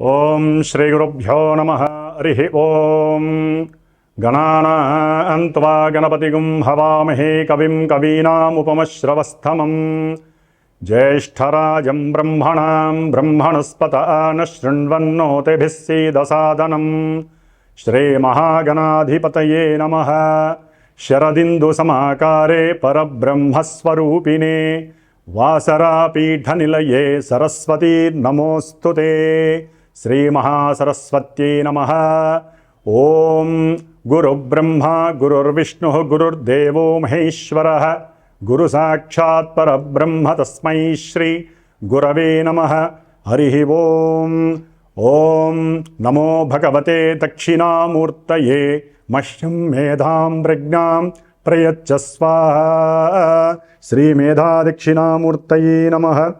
ఓం శ్రీ గురుభ్యో నమ. హరి ఓం. గణానాన్వా గణపతిగుం హవామహే కవిం కవీనాముపమశ్రవస్తమం జ్యేష్టరాజం బ్రహ్మణాం బ్రహ్మణస్పత న శృణ్వన్నోతిభిస్సీదసాదనం శ్రీమహాగణాధిపతయే నమ. శరదిందుసమాకారే పరబ్రహ్మస్వరూపిణే. వాసరాపీఠనిలయే సరస్వతీర్నమోऽस्तु ते శ్రీమహాసరస్వత్యై నమ. ఓం గురుబ్రహ్మ గురుర్విష్ణు గురుర్దేవో మహేశ్వర. గురు సాక్షాత్ పరబ్రహ్మ తస్మై శ్రీ గురవే నమ. హరి ఓం. ఓం నమో భగవతే దక్షిణామూర్తయే మహ్యం మేధాం ప్రజ్ఞాం ప్రయచ్చస్వాహ శ్రీమేధాదక్షిణామూర్తయే నమ.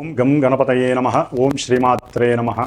ఓం గం గణపతయే నమ. ఓం శ్రీమాత్రే నమ.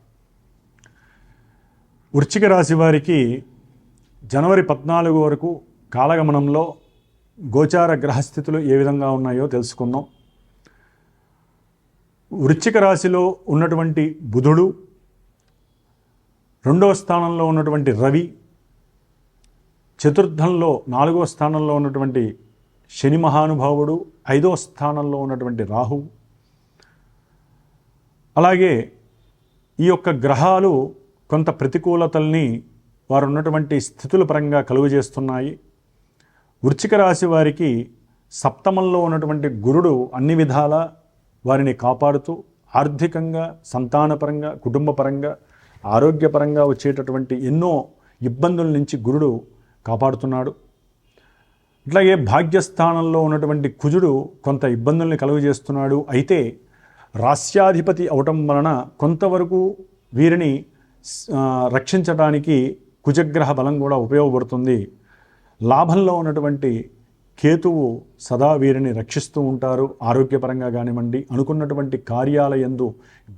వృశ్చిక రాశి వారికి జనవరి పద్నాలుగు వరకు కాలగమనంలో గోచార గ్రహస్థితులు ఏ విధంగా ఉన్నాయో తెలుసుకుందాం. వృశ్చిక రాశిలో ఉన్నటువంటి బుధుడు రెండవ స్థానంలో ఉన్నటువంటి రవి చతుర్థంలో నాలుగవ స్థానంలో ఉన్నటువంటి శని మహానుభావుడు ఐదవ స్థానంలో ఉన్నటువంటి రాహు. అలాగే ఈ యొక్క గ్రహాలు కొంత ప్రతికూలతల్ని వారు ఉన్నటువంటి స్థితుల పరంగా కలుగజేస్తున్నాయి. వృచ్చిక రాశి వారికి సప్తమంలో ఉన్నటువంటి గురుడు అన్ని విధాల వారిని కాపాడుతూ ఆర్థికంగా సంతానపరంగా కుటుంబపరంగా ఆరోగ్యపరంగా వచ్చేటటువంటి ఎన్నో ఇబ్బందుల నుంచి గురుడు కాపాడుతున్నాడు. అట్లాగే భాగ్యస్థానంలో ఉన్నటువంటి కుజుడు కొంత ఇబ్బందుల్ని కలుగజేస్తున్నాడు. అయితే రాస్యాధిపతి అవటం వలన కొంతవరకు వీరిని రక్షించడానికి కుజగ్రహ బలం కూడా ఉపయోగపడుతుంది. లాభంలో ఉన్నటువంటి కేతువు సదా వీరిని రక్షిస్తూ ఉంటారు. ఆరోగ్యపరంగా కానివ్వండి అనుకున్నటువంటి కార్యాలయందు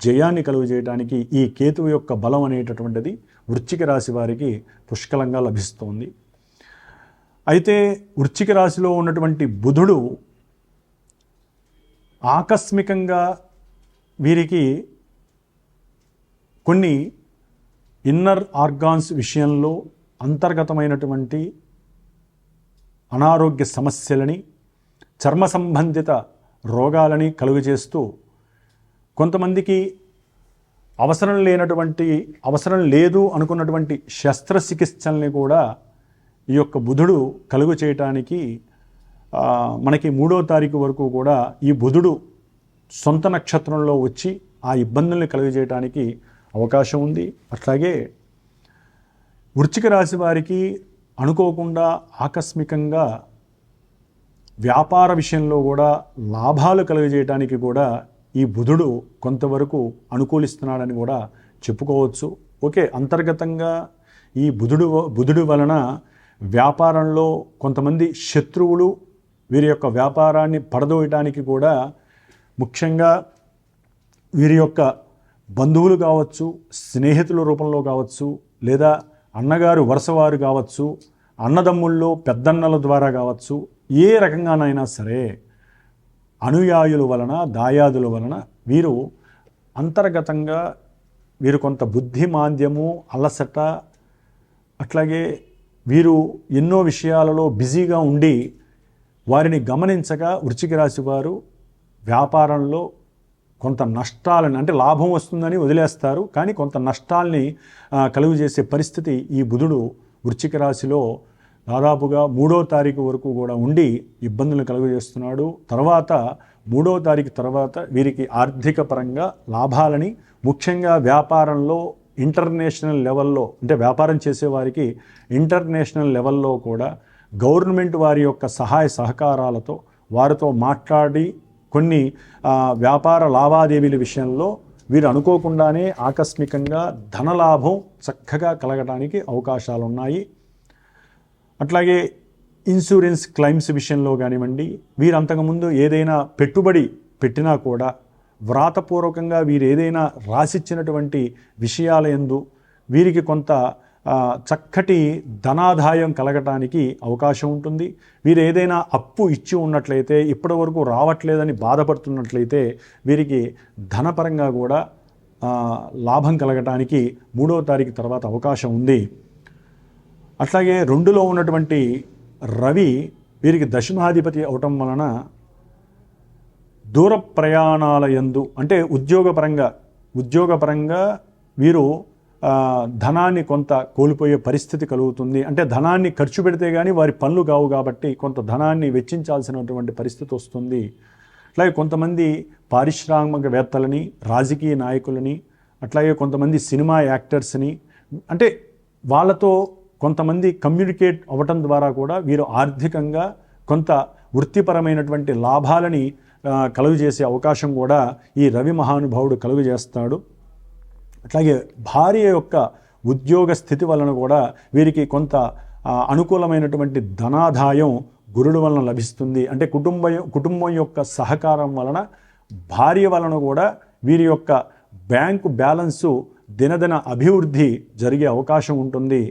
జయాన్ని కలుగజేయడానికి ఈ కేతువు యొక్క బలం అనేటటువంటిది వృశ్చిక రాశి వారికి పుష్కలంగా లభిస్తోంది. అయితే వృశ్చిక రాశిలో ఉన్నటువంటి బుధుడు ఆకస్మికంగా వీరికి కొన్ని ఇన్నర్ ఆర్గాన్స్ విషయంలో అంతర్గతమైనటువంటి అనారోగ్య సమస్యలని చర్మ సంబంధిత రోగాలని కలుగజేస్తూ కొంతమందికి అవసరం లేనటువంటి అవసరం లేదు అనుకున్నటువంటి శస్త్రచికిత్సల్ని కూడా ఈ యొక్క బుధుడు కలుగు చేయటానికి మనకి మూడో తారీఖు వరకు కూడా ఈ బుధుడు సొంత నక్షత్రంలో వచ్చి ఆ ఇబ్బందుల్ని కలుగజేయటానికి అవకాశం ఉంది. అట్లాగే వృచ్చిక రాశి వారికి అనుకోకుండా ఆకస్మికంగా వ్యాపార విషయంలో కూడా లాభాలు కలుగజేయడానికి కూడా ఈ బుధుడు కొంతవరకు అనుకూలిస్తున్నాడని కూడా చెప్పుకోవచ్చు. ఓకే అంతర్గతంగా ఈ బుధుడు బుధుడు వలన వ్యాపారంలో కొంతమంది శత్రువులు వీరి యొక్క వ్యాపారాన్ని పడదోయటానికి కూడా ముఖ్యంగా వీరి యొక్క బంధువులు కావచ్చు స్నేహితుల రూపంలో కావచ్చు లేదా అన్నగారు వరుసవారు కావచ్చు అన్నదమ్ముల్లో పెద్దన్నల ద్వారా కావచ్చు ఏ రకంగానైనా సరే అనుయాయుల వలన దాయాదుల వలన వీరు అంతర్గతంగా వీరు కొంత బుద్ధిమాంద్యము అలసట అట్లాగే వీరు ఎన్నో విషయాలలో బిజీగా ఉండి వారిని గమనించగా వృశ్చిక రాశి వారు వ్యాపారంలో కొంత నష్టాలను అంటే లాభం వస్తుందని వదిలేస్తారు. కానీ కొంత నష్టాల్ని కలుగు చేసే పరిస్థితి ఈ బుధుడు వృశ్చిక రాశిలో దాదాపుగా మూడో తారీఖు వరకు కూడా ఉండి ఇబ్బందులు కలుగజేస్తున్నాడు తర్వాత మూడో తారీఖు తర్వాత వీరికి ఆర్థిక పరంగా లాభాలని ముఖ్యంగా వ్యాపారంలో ఇంటర్నేషనల్ లెవెల్లో అంటే వ్యాపారం చేసేవారికి ఇంటర్నేషనల్ లెవెల్లో కూడా గవర్నమెంట్ వారి యొక్క సహాయ సహకారాలతో వారితో మాట్లాడి కొన్ని వ్యాపార లావాదేవీల విషయంలో వీరు అనుకోకుండానే ఆకస్మికంగా ధనలాభం చక్కగా కలగడానికి అవకాశాలు ఉన్నాయి అట్లాగే ఇన్సూరెన్స్ క్లైమ్స్ విషయంలో కానివ్వండి వీరు అంతకుముందు ఏదైనా పెట్టుబడి పెట్టినా కూడా వ్రాతపూర్వకంగా వీరు ఏదైనా రాసిచ్చినటువంటి విషయాల ఎందు వీరికి కొంత చక్కటి ధనాదాయం కలగటానికి అవకాశం ఉంటుంది. వీరు ఏదైనా అప్పు ఇచ్చి ఉన్నట్లయితే ఇప్పటి వరకు రావట్లేదని బాధపడుతున్నట్లయితే వీరికి ధనపరంగా కూడా లాభం కలగటానికి మూడవ తారీఖు తర్వాత అవకాశం ఉంది. అట్లాగే రెండులో ఉన్నటువంటి రవి వీరికి దశమాధిపతి అవటం వలన దూర ప్రయాణాల యందు అంటే ఉద్యోగపరంగా ఉద్యోగపరంగా వీరు ధనాన్ని కొంత కోల్పోయే పరిస్థితి కలుగుతుంది. అంటే ధనాన్ని ఖర్చు పెడితే కానీ వారి పనులు కావు కాబట్టి కొంత ధనాన్ని వెచ్చించాల్సినటువంటి పరిస్థితి వస్తుంది. అట్లాగే కొంతమంది పారిశ్రామికవేత్తలని రాజకీయ నాయకులని అట్లాగే కొంతమంది సినిమా యాక్టర్స్ని అంటే వాళ్ళతో కొంతమంది కమ్యూనికేట్ అవ్వటం ద్వారా కూడా వీరు ఆర్థికంగా కొంత వృత్తిపరమైనటువంటి లాభాలని కలుగజేసే కలుగు చేసే అవకాశం కూడా ఈ రవి మహానుభావుడు కలుగు చేస్తాడు అట్లాగే భార్య యొక్క ఉద్యోగ స్థితి వలన కూడా వీరికి కొంత అనుకూలమైనటువంటి ధనాదాయం గురుడు వలన లభిస్తుంది. అంటే కుటుంబ కుటుంబం యొక్క సహకారం వలన భార్య వలన కూడా వీరి యొక్క బ్యాంకు బ్యాలెన్సు దినదిన అభివృద్ధి జరిగే అవకాశం ఉంటుంది.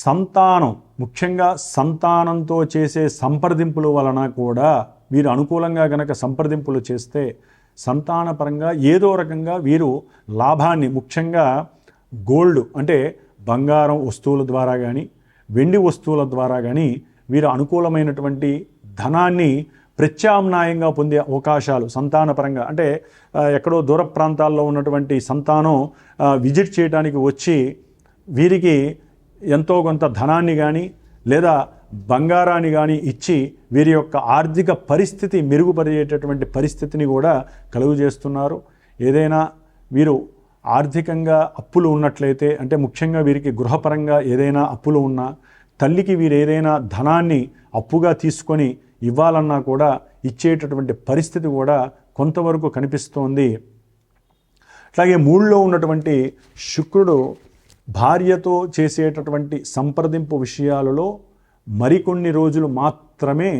సంతానం ముఖ్యంగా సంతానంతో చేసే సంప్రదింపుల వలన కూడా వీరు అనుకూలంగా గనక సంప్రదింపులు చేస్తే సంతానపరంగా ఏదో రకంగా వీరు లాభాన్ని ముఖ్యంగా గోల్డ్ అంటే బంగారం వస్తువుల ద్వారా కానీ వెండి వస్తువుల ద్వారా కానీ వీరు అనుకూలమైనటువంటి ధనాన్ని ప్రత్యామ్నాయంగా పొందే అవకాశాలు సంతానపరంగా. అంటే ఎక్కడో దూర ప్రాంతాల్లో ఉన్నటువంటి సంతానం విజిట్ చేయడానికి వచ్చి వీరికి ఎంతో కొంత ధనాన్ని కానీ లేదా బంగారాన్ని కానీ ఇచ్చి వీరి యొక్క ఆర్థిక పరిస్థితి మెరుగుపరిచేటటువంటి పరిస్థితిని కూడా కలుగు చేస్తున్నారు. ఏదైనా వీరు ఆర్థికంగా అప్పులు ఉన్నట్లయితే అంటే ముఖ్యంగా వీరికి గృహపరంగా ఏదైనా అప్పులు ఉన్నా తల్లికి వీరు ఏదైనా ధనాన్ని అప్పుగా తీసుకొని ఇవ్వాలన్నా కూడా ఇచ్చేటటువంటి పరిస్థితి కూడా కొంతవరకు కనిపిస్తోంది. అట్లాగే మూడులో ఉన్నటువంటి శుక్రుడు భార్యతో చేసేటటువంటి సంప్రదింపు విషయాలలో మరికొన్ని రోజులు మాత్రమే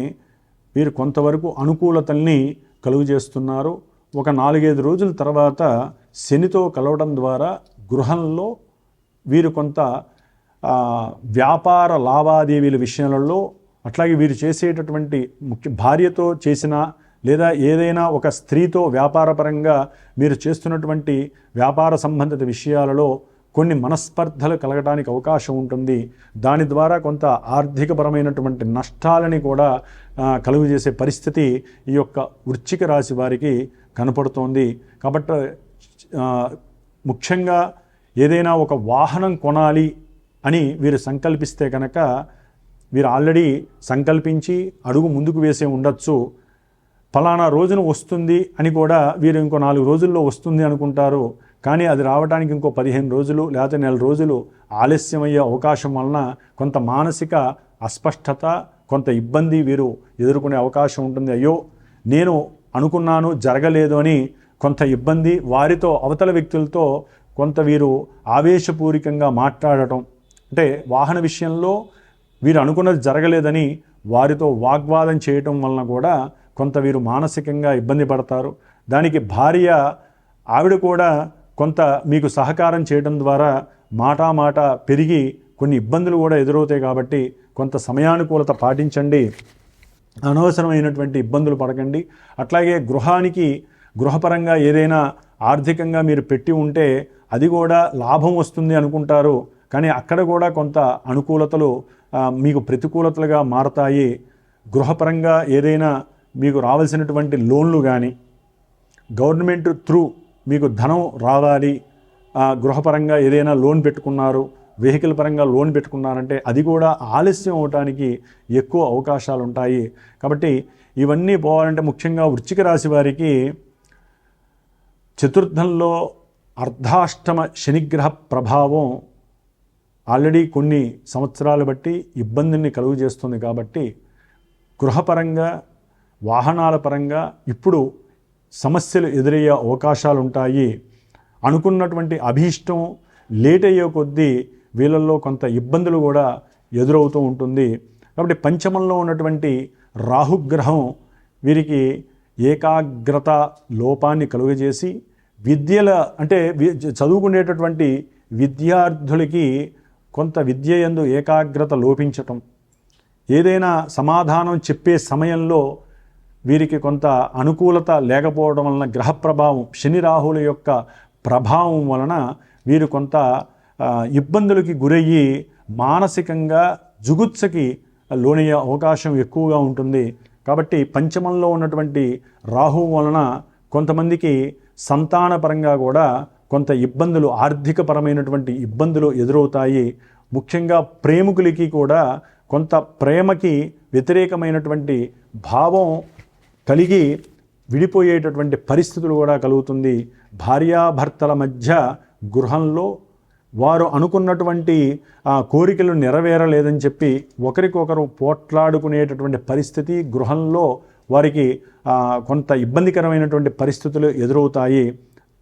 వీరు కొంతవరకు అనుకూలతల్ని కలుగు చేస్తున్నారు ఒక నాలుగైదు రోజుల తర్వాత శనితో కలవడం ద్వారా గృహంలో వీరు కొంత వ్యాపార లావాదేవీల విషయాలలో అట్లాగే వీరు చేసేటటువంటి ముఖ్య భార్యతో చేసిన లేదా ఏదైనా ఒక స్త్రీతో వ్యాపారపరంగా మీరు చేస్తున్నటువంటి వ్యాపార సంబంధిత విషయాలలో కొన్ని మనస్పర్ధలు కలగడానికి అవకాశం ఉంటుంది. దాని ద్వారా కొంత ఆర్థికపరమైనటువంటి నష్టాలని కూడా కలుగజేసే కలుగు చేసే పరిస్థితి ఈ యొక్క వృశ్చిక రాశి వారికి కనపడుతోంది. కాబట్టి ముఖ్యంగా ఏదైనా ఒక వాహనం కొనాలి అని వీరు సంకల్పిస్తే కనుక వీరు ఆల్రెడీ సంకల్పించి అడుగు ముందుకు వేసే ఉండొచ్చు. ఫలానా రోజున వస్తుంది అని కూడా వీరు ఇంకో నాలుగు రోజుల్లో వస్తుంది అనుకుంటారు. కానీ అది రావడానికి ఇంకో పదిహేను రోజులు లేకపోతే నెల రోజులు ఆలస్యమయ్యే అవకాశం వలన కొంత మానసిక అస్పష్టత కొంత ఇబ్బంది వీరు ఎదుర్కొనే అవకాశం ఉంటుంది. అయ్యో నేను అనుకున్నాను జరగలేదు అని కొంత ఇబ్బంది వారితో అవతల వ్యక్తులతో కొంత వీరు ఆవేశపూరికంగా మాట్లాడటం. అంటే వాహన విషయంలో వీరు అనుకున్నది జరగలేదని వారితో వాగ్వాదం చేయటం వలన కూడా కొంత వీరు మానసికంగా ఇబ్బంది పడతారు. దానికి భార్య ఆవిడ కూడా కొంత మీకు సహకారం చేయడం ద్వారా మాటామాట పెరిగి కొన్ని ఇబ్బందులు కూడా ఎదురవుతాయి కాబట్టి కొంత సమయానుకూలత పాటించండి. అనవసరమైనటువంటి ఇబ్బందులు పడకండి. అట్లాగే గృహానికి గృహపరంగా ఏదైనా ఆర్థికంగా మీరు పెట్టి ఉంటే అది కూడా లాభం వస్తుంది అనుకుంటారు. కానీ అక్కడ కూడా కొంత అనుకూలతలు మీకు ప్రతికూలతలుగా మారతాయి. గృహపరంగా ఏదైనా మీకు రావాల్సినటువంటి లోన్లు కానీ గవర్నమెంట్ త్రూ మీకు ధనం రావాలి గృహపరంగా ఏదైనా లోన్ పెట్టుకున్నారు వెహికల్ పరంగా లోన్ పెట్టుకున్నారంటే అది కూడా ఆలస్యం అవడానికి ఎక్కువ అవకాశాలు ఉంటాయి కాబట్టి ఇవన్నీ పోవాలంటే ముఖ్యంగా వృశ్చిక రాశి వారికి చతుర్థంలో అర్ధాష్టమ శనిగ్రహ ప్రభావం ఆల్రెడీ కొన్ని సంవత్సరాలు బట్టి ఇబ్బందిని కలుగు చేస్తుంది కాబట్టి గృహపరంగా వాహనాల పరంగా ఇప్పుడు సమస్యలు ఎదురయ్యే అవకాశాలు ఉంటాయి అనుకున్నటువంటి అభీష్టం లేట్ అయ్యే కొద్దీ వీళ్ళల్లో కొంత ఇబ్బందులు కూడా ఎదురవుతూ ఉంటుంది. కాబట్టి పంచమంలో ఉన్నటువంటి రాహుగ్రహం వీరికి ఏకాగ్రత లోపాన్ని కలుగజేసి విద్యల అంటే వి- చదువుకునేటటువంటి విద్యార్థులకి కొంత విద్య యందు ఏకాగ్రత లోపించటం. ఏదైనా సమాధానం చెప్పే సమయంలో వీరికి కొంత అనుకూలత లేకపోవడం వలన గ్రహ ప్రభావం శని రాహుల యొక్క ప్రభావం వలన వీరు కొంత ఇబ్బందులకి గురయ్యి మానసికంగా జుగుత్సకి లోనయ్యే అవకాశం ఎక్కువగా ఉంటుంది. కాబట్టి పంచమంలో ఉన్నటువంటి రాహు వలన కొంతమందికి సంతానపరంగా కూడా కొంత ఇబ్బందులు ఆర్థికపరమైనటువంటి ఇబ్బందులు ఎదురవుతాయి. ముఖ్యంగా ప్రేమికులకి కూడా కొంత ప్రేమకి వ్యతిరేకమైనటువంటి భావం కలిగి విడిపోయేటటువంటి పరిస్థితులు కూడా కలుగుతుంది. భార్యాభర్తల మధ్య గృహంలో వారు అనుకున్నటువంటి ఆ కోరికలు నెరవేరలేదని చెప్పి ఒకరికొకరు పోట్లాడుకునేటటువంటి పరిస్థితి గృహంలో వారికి కొంత ఇబ్బందికరమైనటువంటి పరిస్థితులు ఎదురవుతాయి.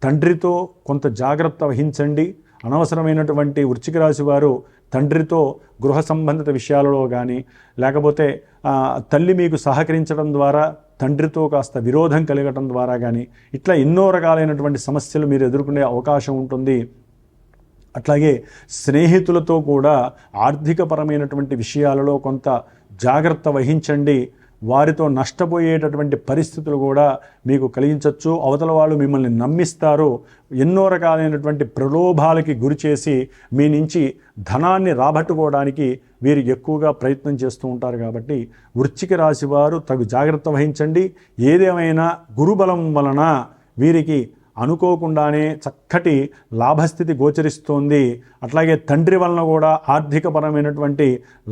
తండ్రితో కొంత జాగ్రత్త వహించండి. అనవసరమైనటువంటి వృశ్చిక రాశి వారు తండ్రితో గృహ సంబంధిత విషయాలలో కానీ లేకపోతే తల్లి మీకు సహకరించడం ద్వారా తండ్రితో కాస్త విరోధం కలగటం ద్వారా కానీ ఇట్లా ఎన్నో రకాలైనటువంటి సమస్యలు మీరు ఎదుర్కొనే అవకాశం ఉంటుంది. అట్లాగే స్నేహితులతో కూడా ఆర్థికపరమైనటువంటి విషయాలలో కొంత జాగ్రత్త వహించండి. వారితో నష్టపోయేటటువంటి పరిస్థితులు కూడా మీకు కలిగించవచ్చు అవతల వాళ్ళు మిమ్మల్ని నమ్మిస్తారు. ఎన్నో రకాలైనటువంటి ప్రలోభాలకి గురి చేసి మీ నుంచి ధనాన్ని రాబట్టుకోవడానికి వీరు ఎక్కువగా ప్రయత్నం చేస్తూ ఉంటారు కాబట్టి వృశ్చిక రాశి వారు తగు జాగ్రత్త వహించండి. ఏదేమైనా గురుబలం వలన వీరికి అనుకోకుండానే చక్కటి లాభస్థితి గోచరిస్తోంది. అట్లాగే తండ్రి వలన కూడా ఆర్థికపరమైనటువంటి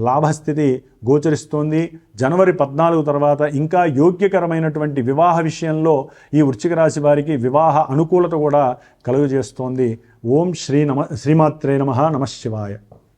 లాభస్థితి గోచరిస్తోంది. జనవరి పద్నాలుగు తర్వాత ఇంకా యోగ్యకరమైనటువంటి వివాహ విషయంలో ఈ వృశ్చిక రాశి వారికి వివాహ అనుకూలత కూడా కలుగజేస్తోంది. ఓం శ్రీ నమ శ్రీమాత్రే నమ నమశివాయ